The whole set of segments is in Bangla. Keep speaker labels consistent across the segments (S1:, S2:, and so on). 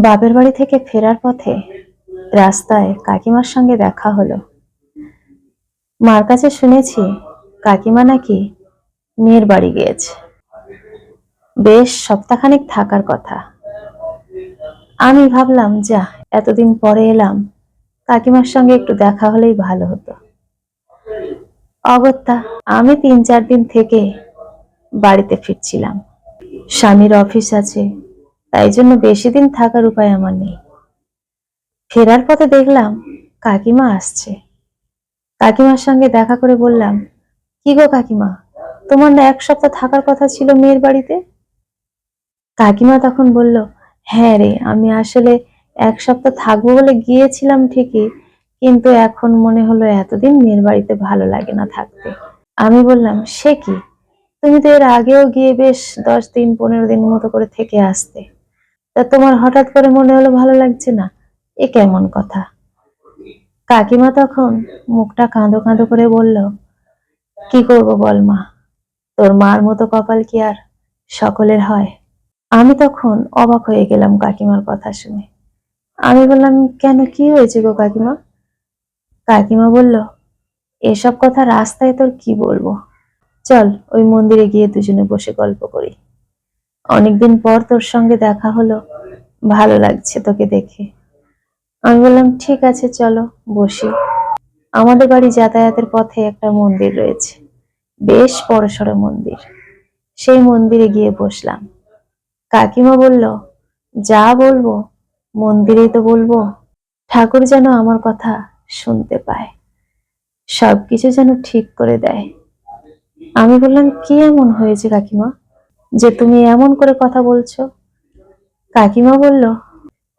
S1: বাপের বাড়ি থেকে ফেরার পথে রাস্তায় কাকিমার সঙ্গে দেখা হলো। মার কাছে শুনেছি কাকিমা নাকি মেয়ের বাড়ি গিয়েছে। বেশ সপ্তাহখানেক থাকার কথা। আমি ভাবলাম, যা, এতদিন পরে এলাম। কাকিমার সঙ্গে একটু দেখা হলেই ভালো হতো। অগত্যা, আমি তিন চার দিন থেকে বাড়িতে ফিরছিলাম। স্বামীর অফিস আছে তাই জন্য বেশি দিন থাকার উপায় আমার নেই। ফেরার পথে দেখলাম কাকিমা আসছে। কাকিমার সঙ্গে দেখা করে বললাম, কি গো কাকিমা, তোমার না এক সপ্তাহ থাকার কথা ছিল মেয়ের বাড়িতে? কাকিমা তখন বলল হ্যাঁ রে, আমি আসলে এক সপ্তাহ থাকব বলে গিয়েছিলাম ঠিকই, কিন্তু এখন মনে হলো এতদিন মেয়ের বাড়িতে ভালো লাগে না থাকতে। আমি বললাম, সে কি? তুমি তো এর আগেও গিয়ে বেশ দশ দিন, পনেরো দিন মতো করে থেকে আসতে। তা তোমার হঠাৎ করে মনে হলো ভালো লাগছে না? এ কেমন কথা? কাকিমা তখন মুখটা কাঁদো কাঁদো করে বলল, কি করব বল মা? তোর মার মতো কপাল কি আর সকলের হয়? আমি তখন অবাক হয়ে গেলাম কাকিমার কথা শুনে। আমি বললাম, কেন, কি হয়েছে গো কাকিমা? কাকিমা বলল, এসব কথা রাস্তায় তোর কি বলব? চল, ওই মন্দিরে গিয়ে দুজনে বসে গল্প করি। অনেকদিন পর তোর সঙ্গে দেখা হলো। ভালো লাগছে তোকে দেখে। আমি বললাম, ঠিক আছে, চলো, বসি। আমাদের বাড়ি যাতায়াতের পথে একটা মন্দির রয়েছে। বেশ বড়সড় মন্দির। সেই মন্দিরে গিয়ে বসলাম। কাকিমা বলল, যা বলব, মন্দিরেই তো বলব। ঠাকুর যেন আমার কথা শুনতে পায়। সবকিছু যেন ঠিক করে দেয়। আমি বললাম, কি এমন হয়েছে কাকিমা? যে তুমি এমন করে কথা বলছো? কাকিমা বলল,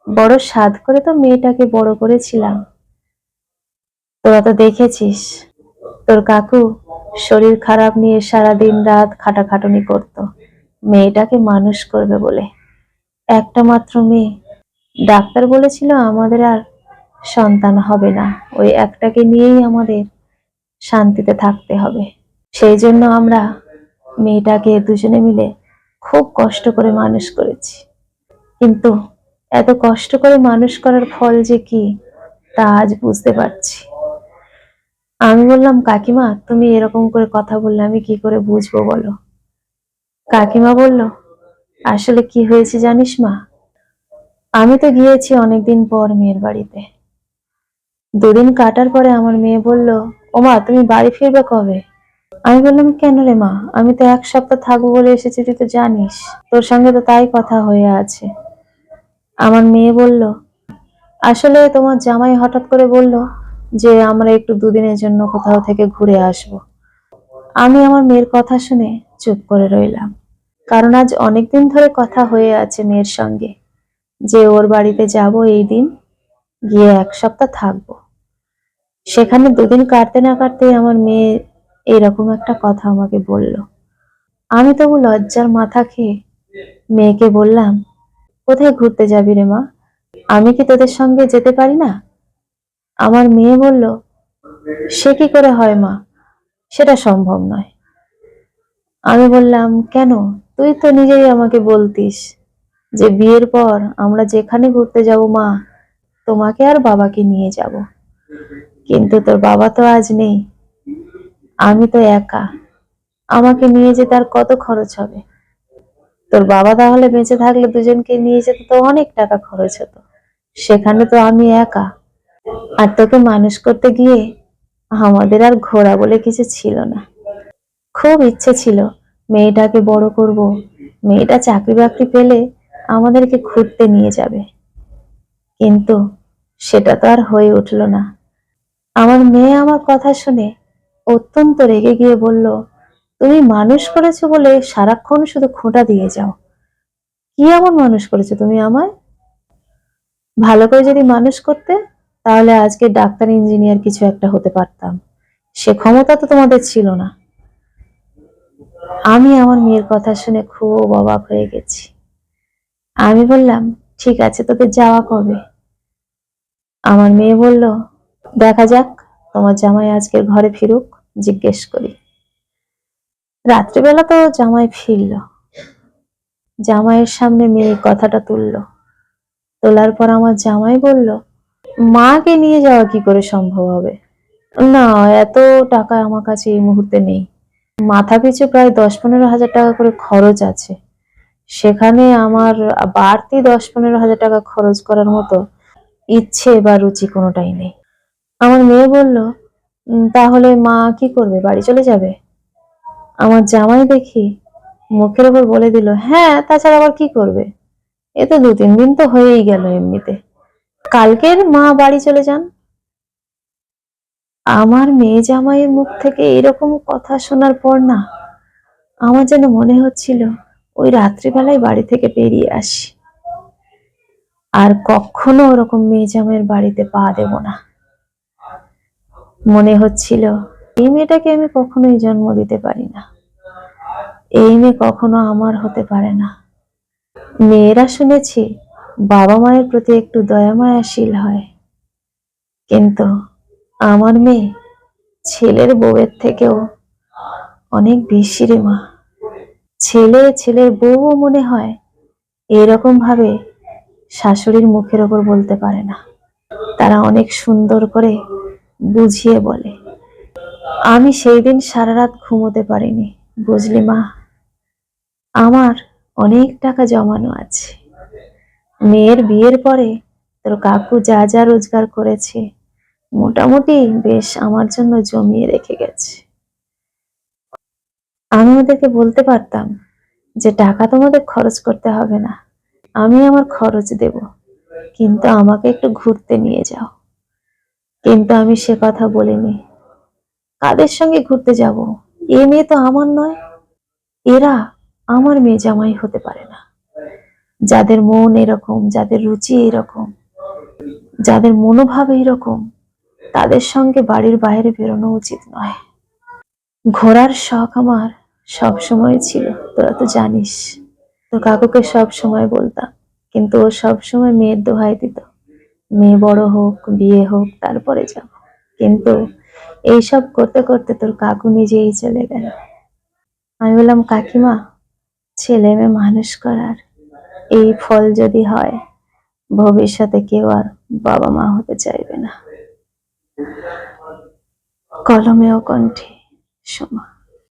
S1: বড় সাধ করে তো মেয়েটাকে বড় করেছিলাম। তোরা তো দেখেছিস, তোর কাকু শরীর খারাপ নিয়ে সারা দিন রাত খাটাখাটুনি করত। মেয়েটাকে মানুষ করবে বলে। একটা মাত্র মেয়ে। ডাক্তার বলেছিল আমাদের আর সন্তান হবে না। ওই একটাকে নিয়েই আমাদের শান্তিতে থাকতে হবে। সেই জন্য আমরা মেয়েটাকে দুজনে মিলে খুব কষ্ট করে মানুষ করেছি। কিন্তু এত কষ্ট করে মানুষ করার ফল যে কি, তা আজ বুঝতে পারছি। আমি বললাম, কাকিমা, তুমি এরকম করে কথা বললে আমি কি করে বুঝব বলো? কাকিমা বলল, আসলে কি হয়েছে জানিস মা? আমি তো গিয়েছি অনেকদিন পর মেয়ের বাড়িতে। দুদিন কাটার পরে আমার মেয়ে বলল, ওমা, তুমি বাড়ি ফিরবে কবে? আমি বললাম, কেন রে মা? আমি তো এক সপ্তাহ থাকব বলে এসেছি, তুই তো জানিস। তোর সঙ্গে তো তাই কথা হয়ে আছে। আমার মেয়ে বলল, আসলে তোমার জামাই হঠাৎ করে বলল যে আমরা একটু দুদিনের জন্য কোথাও থেকে ঘুরে আসব। আমি আমার মেয়ের কথা শুনে চুপ করে রইলাম। কারণ আজ অনেকদিন ধরে কথা হয়ে আছে মেয়ের সঙ্গে, যে ওর বাড়িতে যাব এই দিন, গিয়ে এক সপ্তাহ থাকব। সেখানে দুদিন কাটতে না কাটতেই আমার মেয়ে এরকম একটা কথা আমাকে বলল। আমি তবু লজ্জার মাথা খেয়ে মেয়েকে বললাম, কোথায় ঘুরতে যাবি রে মা? আমি কি তোদের সঙ্গে যেতে পারি না? আমার মেয়ে বলল, সে কি করে হয় মা? সেটা সম্ভব নয়। আমি বললাম, কেন? তুই তো নিজেই আমাকে বলতিস যে বিয়ের পর আমরা যেখানে ঘুরতে যাব মা, তোমাকে আর বাবাকে নিয়ে যাব। কিন্তু তোর বাবা তো আজ নেই। আমি তো একা। আমাকে নিয়ে যেতে আর কত খরচ হবে? তোর বাবা তাহলে বেঁচে থাকলে দুজনকে নিয়ে যেতে তো অনেক টাকা খরচ হতো। সেখানে তো আমি একা। আর তোকে মানুষ করতে গিয়ে আমাদের আর ঘোরা বলে কিছু ছিল না। খুব ইচ্ছে ছিল, মেয়েটাকে বড় করব। মেয়েটা চাকরি বাকরি পেলে আমাদেরকে ঘুরতে নিয়ে যাবে। কিন্তু সেটা তো আর হয়ে উঠল না। আমার মেয়ে আমার কথা শুনে অত্যন্ত রেগে গিয়ে বলল, তুমি মানুষ করেছ বলে সারাক্ষণ শুধু খোঁটা দিয়ে যাও। কি এমন মানুষ করেছ তুমি আমায়? ভালো করে যদি মানুষ করতে, তাহলে আজকে ডাক্তার, ইঞ্জিনিয়ার কিছু একটা হতে পারতাম। সে ক্ষমতা তো তোমাদের ছিল না। আমি আমার মেয়ের কথা শুনে খুব অবাক হয়ে গেছি। আমি বললাম, ঠিক আছে তোদের যাওয়া কবে? আমার মেয়ে বলল, দেখা যাক, তোমার জামাই আজকের ঘরে ফিরুক। জিজ্ঞেস করি। রাত্রিবেলা তো জামাই ফিরল। জামাইয়ের সামনে মেয়ে কথাটা তুলল। তোলার পর আমার জামাই বলল মাকে নিয়ে যাওয়া কি করে সম্ভব হবে? না এত টাকা আমার কাছে এই মুহূর্তে নেই। মাথা পিছু প্রায় দশ পনেরো হাজার টাকা করে খরচ আছে। সেখানে আমার বাড়তি দশ পনেরো হাজার টাকা খরচ করার মতো ইচ্ছে বা রুচি কোনোটাই নেই। আমার মেয়ে বলল "উম, তাহলে মা কি করবে? বাড়ি চলে যাবে? আমার জামাই দেখি মুখের ওপর বলে দিল হ্যাঁ তাছাড়া আবার কি করবে? এ তো দু তিন দিন তো হয়েই গেল এমনিতে। কালকের মা বাড়ি চলে যান। আমার মেয়ে জামাইয়ের মুখ থেকে এরকম কথা শোনার পর না আমার যেন মনে হচ্ছিল, ওই রাত্রিবেলায় বাড়ি থেকে বেরিয়ে আসি। আর কখনো ওরকম মেয়ে জামাইয়ের বাড়িতে পা দেব না। মনে হচ্ছিল, এই মেয়েটাকে আমি কখনোই জন্ম দিতে পারি না। এই মেয়ে কখনো আমার হতে পারে না। মেয়েরা শুনেছি, বাবা মায়ের প্রতি একটু দয়া মায়াশীল হয়। কিন্তু আমার মেয়ে ছেলের বউয়ের থেকেও অনেক বেশি রে মা। ছেলে ছেলের বউও মনে হয় এরকম ভাবে শাশুড়ির মুখের ওপর বলতে পারে না। তারা অনেক সুন্দর করে বুঝিয়ে বলে, আমি সেই দিন সারা রাত ঘুমোতে পারিনি, বুঝলি মা। আমার অনেক টাকা জমানো আছে। মেয়ের বিয়ের পরে তোর কাকু যা যা রোজগার করেছে, মোটামুটি বেশ আমার জন্য জমিয়ে রেখে গেছে। আমি ওদেরকে বলতে পারতাম যে টাকা তোমাদের খরচ করতে হবে না, আমি আমার খরচ দেব। কিন্তু আমাকে একটু ঘুরতে নিয়ে যাও। কিন্তু আমি সে কথা বলিনি। কাদের সঙ্গে ঘুরতে যাব? এ মেয়ে তো আমার নয়। এরা আমার মেয়ে জামাই হতে পারে না। যাদের মন এরকম, যাদের রুচি এরকম, যাদের মনোভাব এইরকম, তাদের সঙ্গে বাড়ির বাইরে বেরোনো উচিত নয়। ঘোরার শখ আমার সব সময় ছিল, তোরা তো জানিস। তো কাকুকে সব সময় বলতাম, কিন্তু ও সব সময় মেয়ের দোহাই দিত। মেয়ে বড় হোক, বিয়ে হোক, তারপরে যাব কিন্তু এইসব করতে করতে তোর কাকু নিজেই চলে গেল। আমি বললাম, কাকিমা, ছেলে মেয়ে মানুষ করার এই ফল যদি হয়, ভবিষ্যতে কেউ আর বাবা মা হতে চাইবে না। কলমে ও কণ্ঠে সময়